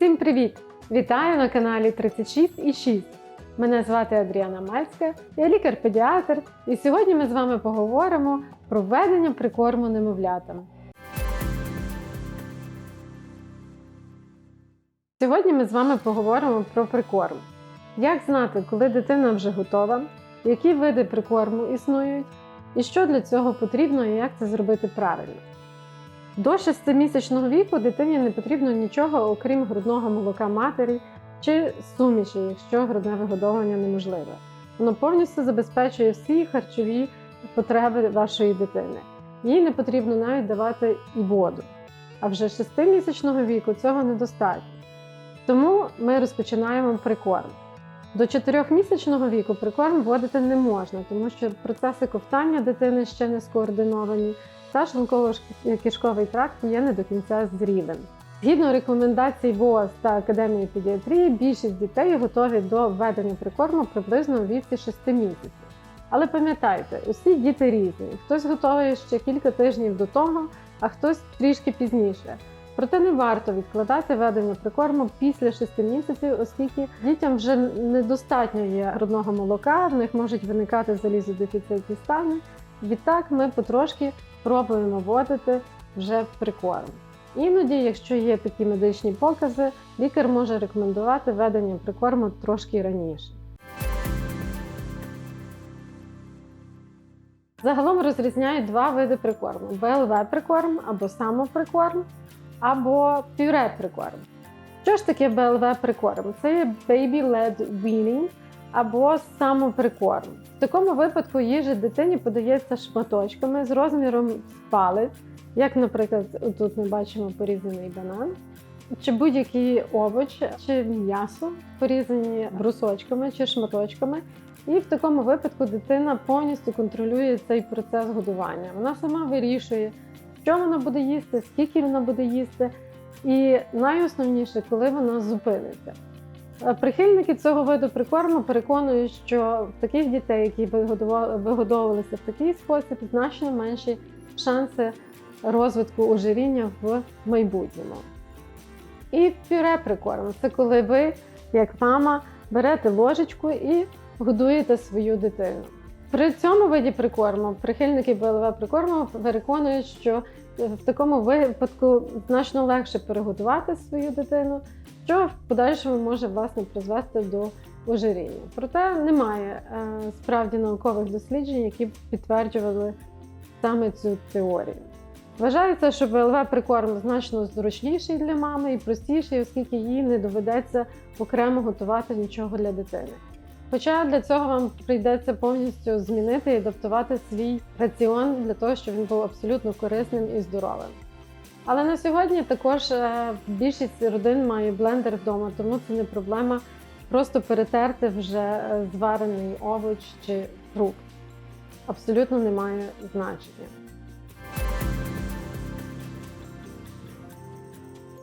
Всім привіт! Вітаю на каналі 36,6. Мене звати Адріана Мальська, я лікар-педіатр, і сьогодні ми з вами поговоримо про введення прикорму немовлятам. Сьогодні ми з вами поговоримо про прикорм. Як знати, коли дитина вже готова, які види прикорму існують, і що для цього потрібно, і як це зробити правильно. До 6-місячного віку дитині не потрібно нічого, окрім грудного молока матері чи суміші, якщо грудне вигодовування неможливе. Воно повністю забезпечує всі харчові потреби вашої дитини. Їй не потрібно навіть давати і воду. А вже 6-місячного віку цього недостатньо. Тому ми розпочинаємо прикорм. До 4-місячного віку прикорм вводити не можна, тому що процеси ковтання дитини ще не скоординовані, та шлунково-кишковий тракт є не до кінця зрілим. Згідно рекомендацій ВООЗ та Академії педіатрії, більшість дітей готові до введення прикорму приблизно у віці 6 місяців. Але пам'ятайте, усі діти різні. Хтось готовий ще кілька тижнів до того, а хтось трішки пізніше. Проте не варто відкладати ведення прикорму після 6 місяців, оскільки дітям вже недостатньо є грудного молока, в них можуть виникати залізодефіцитні стани. Відтак ми потрошки пробуємо вводити вже прикорм. Іноді, якщо є такі медичні покази, лікар може рекомендувати введення прикорму трошки раніше. Загалом розрізняють два види прикорму: БЛВ-прикорм або самоприкорм, або пюре-прикорм. Що ж таке БЛВ-прикорм? Це є Baby-led weaning або самоприкорм. В такому випадку їжа дитині подається шматочками з розміром палець, як, наприклад, тут ми бачимо порізаний банан, чи будь-який овоч, чи м'ясо порізані брусочками чи шматочками. І в такому випадку дитина повністю контролює цей процес годування. Вона сама вирішує, що вона буде їсти, скільки вона буде їсти, і найосновніше, коли вона зупиниться. Прихильники цього виду прикорму переконують, що таких дітей, які вигодовувалися в такий спосіб, значно менші шанси розвитку ожиріння в майбутньому. І пюре прикорм це коли ви, як мама, берете ложечку і годуєте свою дитину. При цьому виді прикорму прихильники БЛВ прикорму переконують, що в такому випадку значно легше переготувати свою дитину, що в подальшому може власне призвести до ожиріння. Проте немає е, справді наукових досліджень, які б підтверджували саме цю теорію. Вважається, що БЛВ прикорм значно зручніший для мами і простіший, оскільки їй не доведеться окремо готувати нічого для дитини. Хоча для цього вам прийдеться повністю змінити і адаптувати свій раціон для того, щоб він був абсолютно корисним і здоровим. Але на сьогодні також е, більшість родин має блендер вдома, тому це не проблема просто перетерти вже е, зварений овоч чи фрукт. Абсолютно не має значення.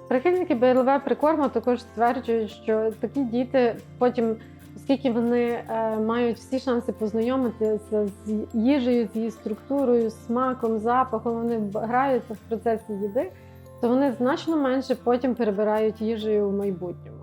Прихильники БЛВ прикорму також стверджують, що такі діти потім, оскільки вони е, мають всі шанси познайомитися з їжею, з її структурою, смаком, запахом, вони граються в процесі їди, то вони значно менше потім перебирають їжею в майбутньому.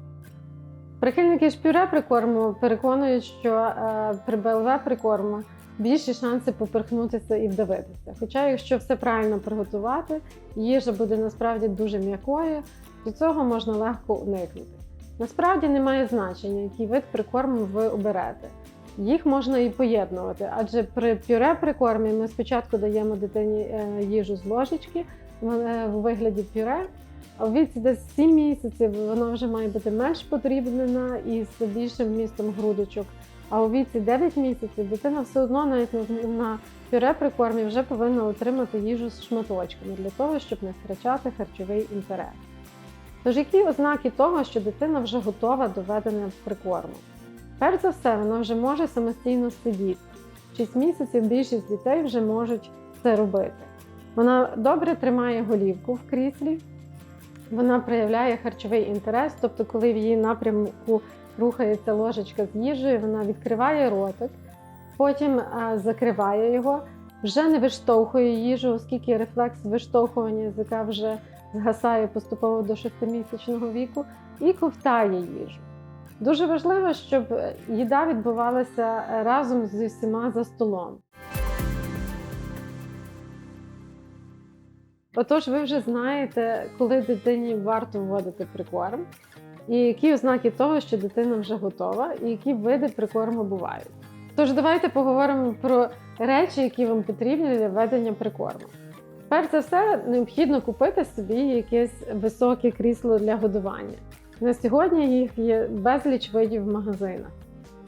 Прихильники ж пюре прикорму переконують, що е, при БЛВ прикорму більші шанси поперхнутися і вдавитися. Хоча, якщо все правильно приготувати, їжа буде насправді дуже м'якою, до цього можна легко уникнути. Насправді немає значення, який вид прикорму ви оберете. Їх можна і поєднувати, адже при пюре прикормі ми спочатку даємо дитині е, їжу з ложечки в вигляді пюре, а в віці десь 7 місяців вона вже має бути менш подрібнена і з більшим вмістом грудочок. А у віці 9 місяців дитина все одно навіть на пюре прикормі вже повинна отримати їжу з шматочками для того, щоб не втрачати харчовий інтерес. Тож, які ознаки того, що дитина вже готова до ведення прикорму? Перш за все, вона вже може самостійно сидіти. 6 місяців більшість дітей вже можуть це робити. Вона добре тримає голівку в кріслі, вона проявляє харчовий інтерес, тобто, коли в її напрямку рухається ложечка з їжею, вона відкриває ротик, потім закриває його, вже не виштовхує їжу, оскільки рефлекс виштовхування язика вже згасає поступово до 6-місячного віку. і ковтає їжу. Дуже важливо, щоб їда відбувалася разом зі всіма за столом. Отож, ви вже знаєте, коли дитині варто вводити прикорм, і які ознаки того, що дитина вже готова, і які види прикорму бувають. Тож давайте поговоримо про речі, які вам потрібні для введення прикорму. Перш за все, необхідно купити собі якесь високе крісло для годування. На сьогодні їх є безліч видів в магазинах.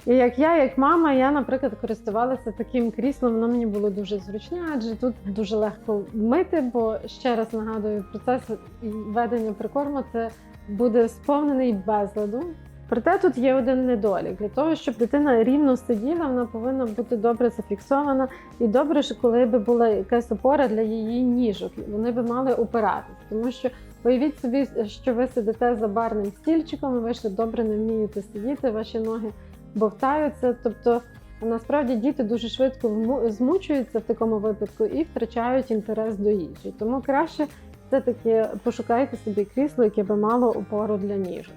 І як я, як мама, я, наприклад, користувалася таким кріслом, воно мені було дуже зручне, адже тут дуже легко мити, бо ще раз нагадую, процес ведення прикорму це буде сповнений безладу. Проте тут є один недолік. Для того, щоб дитина рівно сиділа, вона повинна бути добре зафіксована і добре, коли би була якась опора для її ніжок, вони би мали опиратися. Тому що уявіть собі, що ви сидите за барним стільчиком, ви ще добре не вмієте сидіти, ваші ноги бовтаються. Тобто насправді діти дуже швидко змучуються в такому випадку і втрачають інтерес до їжі. Тому краще все-таки пошукайте собі крісло, яке би мало опору для ніжок.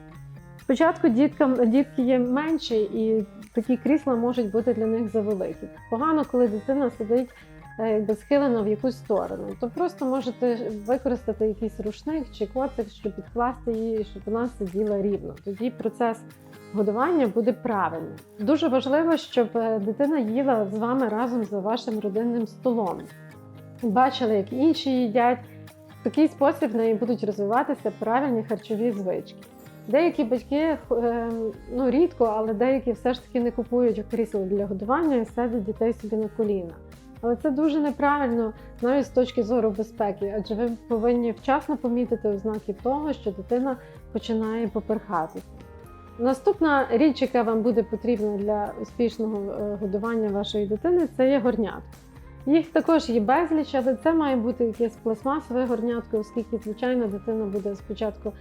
Спочатку діткам дітки є менші, і такі крісла можуть бути для них завеликі. Погано, коли дитина сидить е, якби в якусь сторону, то просто можете використати якийсь рушник чи коцик, щоб підкласти її, щоб вона сиділа рівно. Тоді процес годування буде правильним. Дуже важливо, щоб е, дитина їла з вами разом за вашим родинним столом. Бачили, як інші їдять. В такий спосіб в неї будуть розвиватися правильні харчові звички. Деякі батьки е, ну рідко, але деякі все ж таки не купують крісло для годування і садять дітей собі на коліна. Але це дуже неправильно навіть з точки зору безпеки, адже ви повинні вчасно помітити ознаки того, що дитина починає поперхатися. Наступна річ, яка вам буде потрібна для успішного е, годування вашої дитини, це є горнятко. Їх також є безліч, але це має бути якесь пластмасове горнятко, оскільки, звичайно, дитина буде спочатку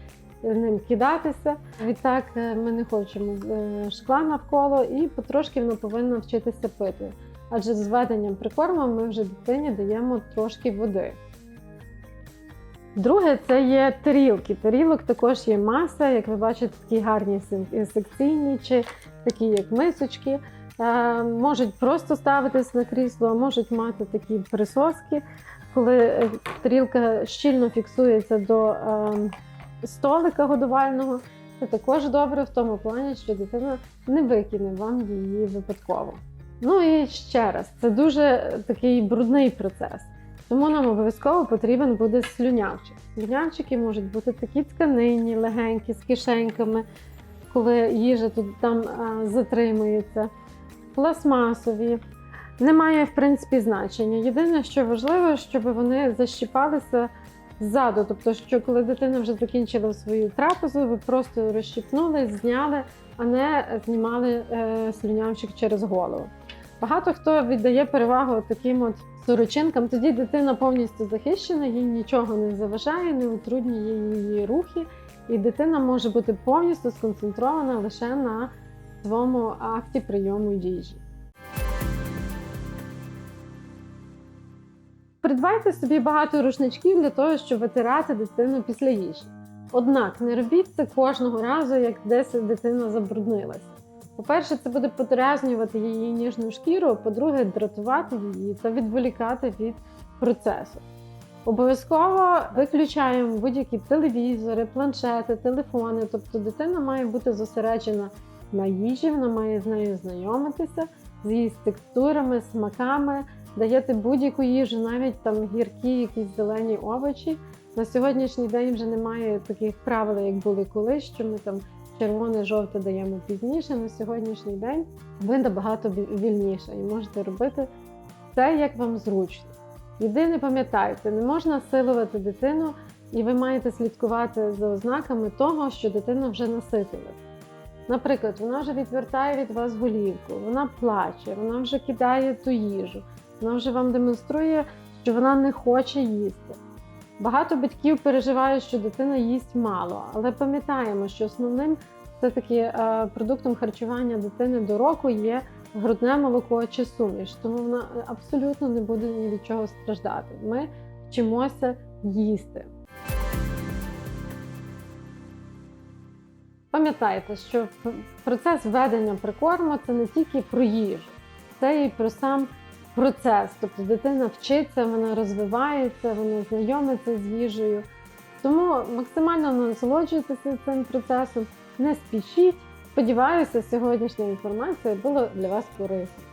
ним кидатися. Відтак е, ми не хочемо е, шкла навколо і потрошки вона повинна вчитися пити. Адже з введенням прикорму ми вже дитині даємо трошки води. Друге, це є тарілки. Тарілок також є маса, як ви бачите, такі гарні сек- секційні, чи такі як мисочки. Е, Можуть просто ставитись на крісло, а можуть мати такі присоски, коли е, тарілка щільно фіксується до е, столика годувального. Це також добре в тому плані, що дитина не викине вам її випадково. Ну і ще раз, це дуже такий брудний процес. Тому нам обов'язково потрібен буде слюнявчик. Слюнявчики можуть бути такі тканинні, легенькі, з кишеньками, коли їжа тут там затримується, пластмасові. Немає, в принципі, значення. Єдине, що важливо, щоб вони защіпалися ззаду. Тобто, що коли дитина вже закінчила свою трапезу, ви просто розщипнули, зняли, а не знімали е, слюнявчик через голову. Багато хто віддає перевагу таким от сорочинкам, тоді дитина повністю захищена, їй нічого не заважає, не утруднює її рухи, і дитина може бути повністю сконцентрована лише на своєму акті прийому їжі. Придбайте собі багато рушничків для того, щоб витирати дитину після їжі. Однак не робіть це кожного разу, як десь дитина забруднилася. По-перше, це буде подразнювати її ніжну шкіру, по-друге, дратувати її та відволікати від процесу. Обов'язково виключаємо будь-які телевізори, планшети, телефони. Тобто дитина має бути зосереджена на їжі, вона має з нею знайомитися, з її текстурами, смаками, даєте будь-яку їжу, навіть там гіркі, якісь зелені овочі. На сьогоднішній день вже немає таких правил, як були колись, що ми там червоне, жовте даємо пізніше. На сьогоднішній день ви набагато вільніше і можете робити все, як вам зручно. Єдине пам'ятайте, не можна силувати дитину, і ви маєте слідкувати за ознаками того, що дитина вже наситилась. Наприклад, вона вже відвертає від вас голівку, вона плаче, вона вже кидає ту їжу, вона вже вам демонструє, що вона не хоче їсти. Багато батьків переживають, що дитина їсть мало, але пам'ятаємо, що основним все-таки е, продуктом харчування дитини до року є грудне молоко чи суміш, тому вона абсолютно не буде ні від чого страждати. Ми вчимося їсти. Пам'ятайте, що процес введення прикорму це не тільки про їжу, це і про сам процес. Тобто дитина вчиться, вона розвивається, вона знайомиться з їжею. Тому максимально насолоджуйтеся цим процесом, не спішіть. Сподіваюся, сьогоднішня інформація була для вас корисна.